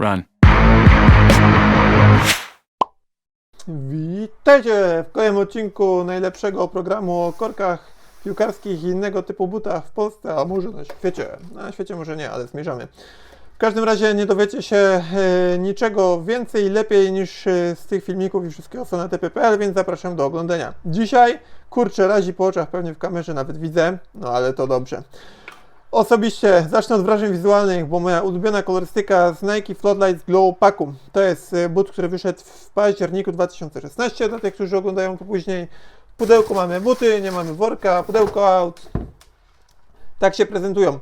Run. Witajcie w kolejnym odcinku najlepszego programu o korkach piłkarskich i innego typu butach w Polsce, a może na świecie. Na świecie może nie, ale zmierzamy. W każdym razie nie dowiecie się e, niczego więcej i lepiej niż e, z tych filmików i wszystkiego co na TPPL, więc zapraszam do oglądania. Dzisiaj, kurczę, razi po oczach, pewnie w kamerze nawet widzę, no ale to dobrze. Osobiście zacznę od wrażeń wizualnych, bo moja ulubiona kolorystyka z Nike Floodlights Glow Packu. To jest e, but, który wyszedł w październiku 2016. Dla tych, którzy oglądają to później, w pudełku mamy buty, nie mamy worka, pudełko out. Tak się prezentują.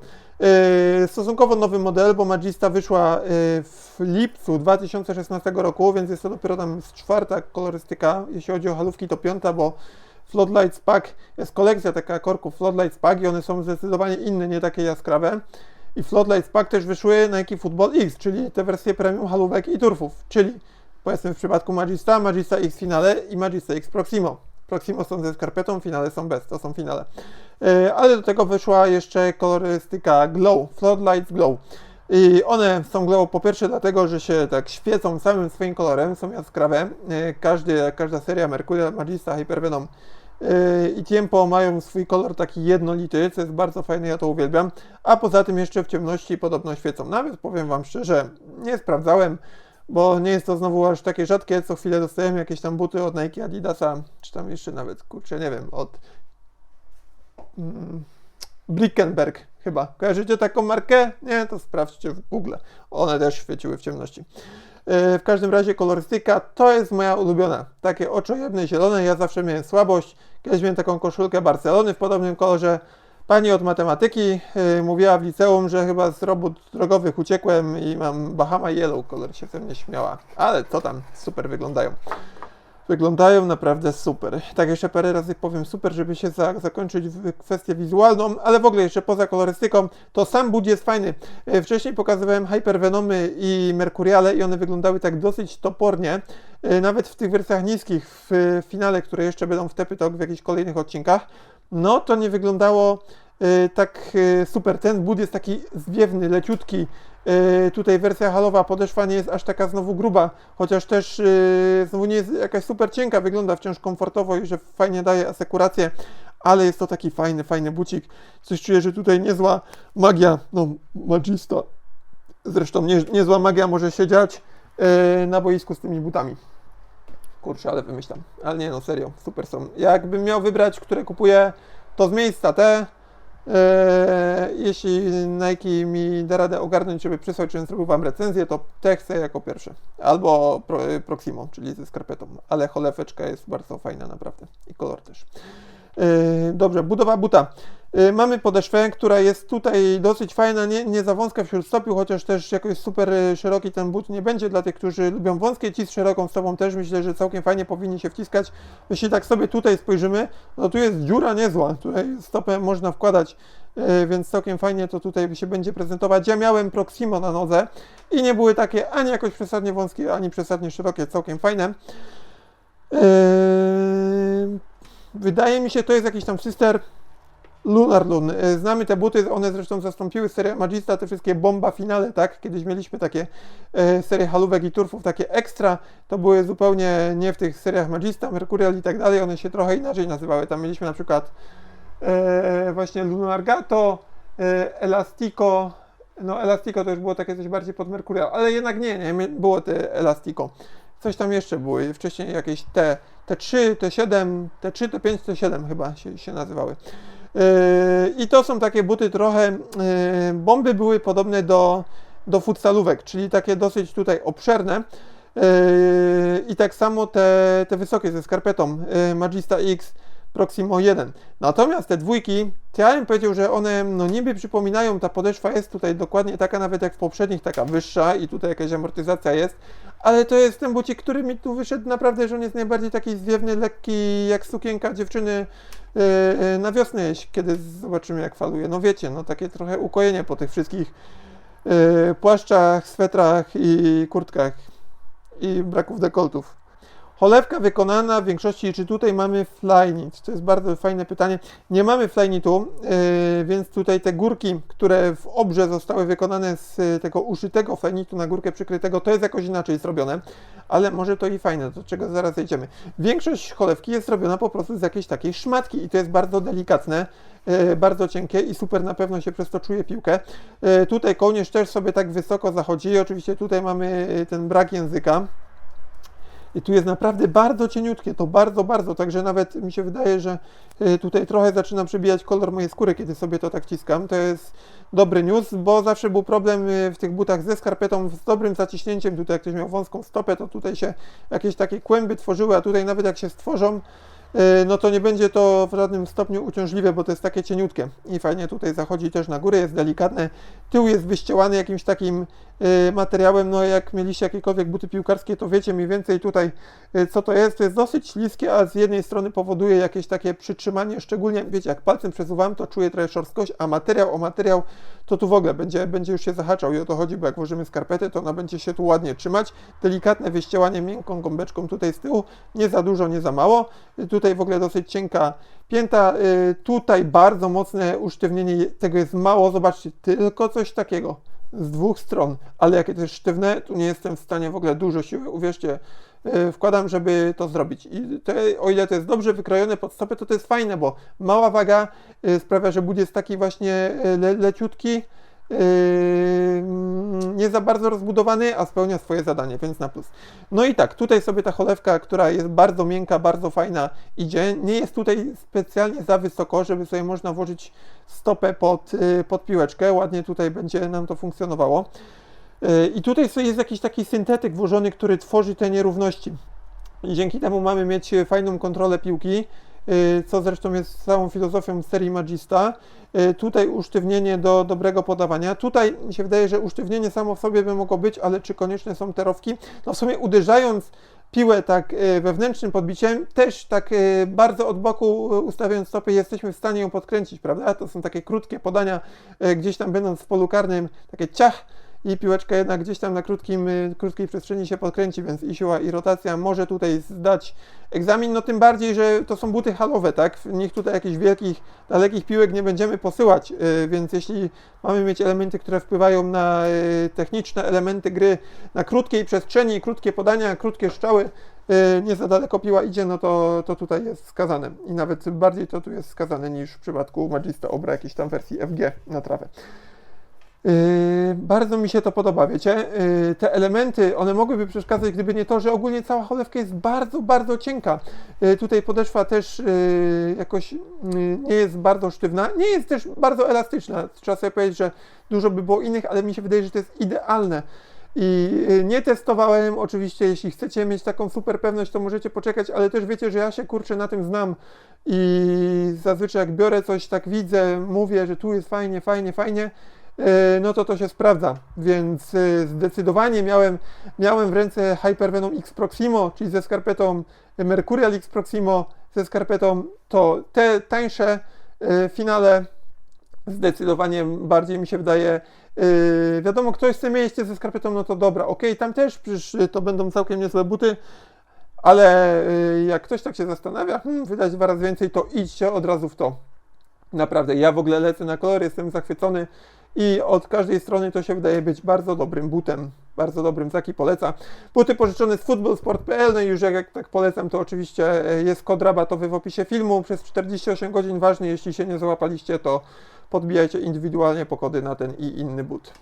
Yy, Stosunkowo nowy model, bo Magista wyszła yy, w lipcu 2016 roku, więc jest to dopiero tam czwarta kolorystyka. Jeśli chodzi o halówki, to piąta, bo Floodlights Pack jest kolekcja taka korków Floodlights Pack i one są zdecydowanie inne, nie takie jaskrawe. I Floodlights Pack też wyszły Nike Football X, czyli te wersje premium halówek i turfów, czyli powiedzmy w przypadku Magista, Magista X Finale i Magista X Proximo. Proximo są ze skarpetą, finale są bez, to są finale. Yy, ale do tego wyszła jeszcze kolorystyka Glow, Floodlights Glow. I one są glow po pierwsze dlatego, że się tak świecą samym swoim kolorem, są jaskrawe. Yy, Każdy, każda seria Mercury, Magista, Hypervenom i Tiempo mają swój kolor taki jednolity, co jest bardzo fajne, ja to uwielbiam. A poza tym jeszcze w ciemności podobno świecą. Nawet powiem Wam szczerze, nie sprawdzałem, bo nie jest to znowu aż takie rzadkie, co chwilę dostajemy jakieś tam buty od Nike, Adidasa, czy tam jeszcze nawet, kurczę, nie wiem, od mm, Blickenberg chyba. Kojarzycie taką markę? Nie, to sprawdźcie w Google. One też świeciły w ciemności. Yy, W każdym razie kolorystyka to jest moja ulubiona. Takie oczojebne zielone. Ja zawsze miałem słabość. Kiedyś miałem taką koszulkę Barcelony w podobnym kolorze. Pani od matematyki yy, mówiła w liceum, że chyba z robót drogowych uciekłem i mam Bahama Yellow kolor się ze mnie śmiała. Ale to tam super wyglądają. Wyglądają naprawdę super. Tak jeszcze parę razy powiem super, żeby się za, zakończyć kwestię wizualną, ale w ogóle jeszcze poza kolorystyką, to sam bud jest fajny. E, Wcześniej pokazywałem Hypervenomy i Mercuriale i one wyglądały tak dosyć topornie. E, Nawet w tych wersjach niskich, w finale, które jeszcze będą w Tepy w jakichś kolejnych odcinkach, no to nie wyglądało tak e, super. Ten bud jest taki zwiewny, leciutki. E, Tutaj wersja halowa podeszwa nie jest aż taka znowu gruba, chociaż też znowu nie jest jakaś super cienka, wygląda wciąż komfortowo i że fajnie daje asekurację, ale jest to taki fajny, fajny bucik. Coś czuję, że tutaj niezła magia, no magista. Zresztą nie, niezła magia może się dziać na boisku z tymi butami. Kurczę, ale wymyślam. Ale nie no, serio, super są. Jakbym miał wybrać, które kupuję, to z miejsca te. Eee, jeśli Nike mi da radę ogarnąć, żeby przysłać, żebym zrobił Wam recenzję, to te chcę jako pierwsze. Albo Pro, Proximo, czyli ze skarpetą. Ale choleweczka jest bardzo fajna naprawdę. I kolor też. Eee, dobrze, budowa buta. Eee, Mamy podeszwę, która jest tutaj dosyć fajna, nie, nie za wąska wśród stopiu, chociaż też jakoś super e, szeroki ten but nie będzie dla tych, którzy lubią wąskie. Ci z szeroką stopą też myślę, że całkiem fajnie powinni się wciskać. Jeśli tak sobie tutaj spojrzymy, no tu jest dziura niezła, tutaj stopę można wkładać, więc całkiem fajnie to tutaj się będzie prezentować. Ja miałem Proximo na nodze i nie były takie ani jakoś przesadnie wąskie, ani przesadnie szerokie, całkiem fajne. Wydaje mi się, to jest jakiś tam sister Lunar Lun. E, Znamy te buty, one zresztą zastąpiły serię Magista, te wszystkie bomba finale, tak? Kiedyś mieliśmy takie e, serie halówek i turfów, takie ekstra, to były zupełnie nie w tych seriach Magista, Mercurial i tak dalej, one się trochę inaczej nazywały. Tam mieliśmy na przykład e, właśnie Lunar Gato, e, Elastico, no Elastico to już było takie coś bardziej pod Mercurial, ale jednak nie, nie, było te Elastico. Coś tam jeszcze było, i wcześniej jakieś T, T3, T7, T3, T5, T7 chyba się, się nazywały. Yy, I to są takie buty trochę, yy, bomby były podobne do, do futsalówek, czyli takie dosyć tutaj obszerne. Yy, I tak samo te, te wysokie ze skarpetą Magista X Proximo 1. Natomiast te dwójki, ja bym powiedział, że one no niby przypominają, ta podeszwa jest tutaj dokładnie taka nawet jak w poprzednich, taka wyższa i tutaj jakaś amortyzacja jest, ale to jest ten bucik, który mi tu wyszedł naprawdę, że on jest najbardziej taki zwiewny, lekki, jak sukienka dziewczyny yy, na wiosnę, kiedy zobaczymy jak faluje. No wiecie, no takie trochę ukojenie po tych wszystkich yy, płaszczach, swetrach i kurtkach i braków dekoltów. Cholewka wykonana w większości, czy tutaj mamy flyknit? To jest bardzo fajne pytanie. Nie mamy flyknitu, yy, więc tutaj te górki, które w obrze zostały wykonane z y, tego uszytego flyknitu na górkę przykrytego, to jest jakoś inaczej zrobione, ale może to i fajne, do czego zaraz zejdziemy. Większość cholewki jest zrobiona po prostu z jakiejś takiej szmatki i to jest bardzo delikatne, yy, bardzo cienkie i super na pewno się przez to czuje piłkę. Yy, tutaj kołnierz też sobie tak wysoko zachodzi i oczywiście tutaj mamy ten brak języka. I tu jest naprawdę bardzo cieniutkie, to bardzo, bardzo, także nawet mi się wydaje, że y, tutaj trochę zaczyna przebijać kolor mojej skóry, kiedy sobie to tak ciskam. To jest dobry news, bo zawsze był problem y, w tych butach ze skarpetą z dobrym zaciśnięciem. Tutaj jak ktoś miał wąską stopę, to tutaj się jakieś takie kłęby tworzyły, a tutaj nawet jak się stworzą, no to nie będzie to w żadnym stopniu uciążliwe, bo to jest takie cieniutkie i fajnie tutaj zachodzi też na górę, jest delikatne. Tył jest wyścielany jakimś takim y, materiałem, no jak mieliście jakiekolwiek buty piłkarskie, to wiecie mniej więcej tutaj y, co to jest. To jest dosyć śliskie, a z jednej strony powoduje jakieś takie przytrzymanie, szczególnie wiecie, jak palcem przesuwam, to czuję trochę szorstkość, a materiał o materiał to tu w ogóle będzie, będzie już się zahaczał i o to chodzi, bo jak włożymy skarpetę, to ona będzie się tu ładnie trzymać. Delikatne wyścielanie miękką gąbeczką tutaj z tyłu, nie za dużo, nie za mało. Y, Tutaj w ogóle dosyć cienka pięta, y, tutaj bardzo mocne usztywnienie, tego jest mało, zobaczcie, tylko coś takiego z dwóch stron, ale jakie to jest sztywne, tu nie jestem w stanie w ogóle dużo siły, uwierzcie, y, wkładam, żeby to zrobić. I to, o ile to jest dobrze wykrojone pod stopę, to to jest fajne, bo mała waga y, sprawia, że but jest taki właśnie le, leciutki, nie za bardzo rozbudowany, a spełnia swoje zadanie, więc na plus. No i tak, tutaj sobie ta cholewka, która jest bardzo miękka, bardzo fajna, idzie. Nie jest tutaj specjalnie za wysoko, żeby sobie można włożyć stopę pod, yy, pod piłeczkę. Ładnie tutaj będzie nam to funkcjonowało. Yy, I tutaj jest jakiś taki syntetyk włożony, który tworzy te nierówności. I dzięki temu mamy mieć fajną kontrolę piłki, co zresztą jest całą filozofią serii Magista. Tutaj usztywnienie do dobrego podawania. Tutaj się wydaje, że usztywnienie samo w sobie by mogło być, ale czy konieczne są te rowki? No w sumie uderzając piłę tak wewnętrznym podbiciem, też tak bardzo od boku ustawiając stopy, jesteśmy w stanie ją podkręcić, prawda? To są takie krótkie podania, gdzieś tam będąc w polu karnym, takie ciach, i piłeczka jednak gdzieś tam na krótkim, krótkiej przestrzeni się podkręci, więc i siła i rotacja może tutaj zdać egzamin, no tym bardziej, że to są buty halowe, tak? W nich tutaj jakichś wielkich, dalekich piłek nie będziemy posyłać, więc jeśli mamy mieć elementy, które wpływają na techniczne elementy gry, na krótkiej przestrzeni, krótkie podania, krótkie strzały, nie za daleko piła idzie, no to, to tutaj jest skazane. I nawet bardziej to tu jest skazane niż w przypadku Magista Obra jakiejś tam wersji FG na trawę. Yy, bardzo mi się to podoba, wiecie, yy, te elementy, one mogłyby przeszkadzać, gdyby nie to, że ogólnie cała cholewka jest bardzo, bardzo cienka. Yy, tutaj podeszwa też jakoś nie jest bardzo sztywna, nie jest też bardzo elastyczna. Trzeba sobie powiedzieć, że dużo by było innych, ale mi się wydaje, że to jest idealne. I nie testowałem, oczywiście, jeśli chcecie mieć taką super pewność, to możecie poczekać, ale też wiecie, że ja się kurczę na tym znam i zazwyczaj jak biorę coś, tak widzę, mówię, że tu jest fajnie, fajnie, fajnie, no to to się sprawdza, więc zdecydowanie miałem, miałem w ręce Hypervenom X Proximo, czyli ze skarpetą Mercurial X Proximo, ze skarpetą to te tańsze finale zdecydowanie bardziej mi się wydaje, wiadomo, ktoś chce mieć ze skarpetą, no to dobra, ok, tam też przecież to będą całkiem niezłe buty, ale jak ktoś tak się zastanawia, hmm, wydać dwa razy więcej, to idźcie od razu w to. Naprawdę, ja w ogóle lecę na kolor, jestem zachwycony i od każdej strony to się wydaje być bardzo dobrym butem, bardzo dobrym, taki poleca. Buty pożyczone z footballsport.pl, no i już jak, jak tak polecam, to oczywiście jest kod rabatowy w opisie filmu przez 48 godzin, ważny, jeśli się nie załapaliście, to podbijajcie indywidualnie po kody na ten i inny but.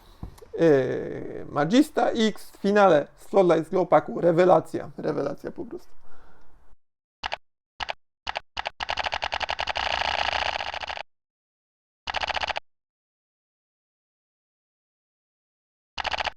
Yy, Magista X w finale z Floodlights Glow Packu, rewelacja, rewelacja po prostu.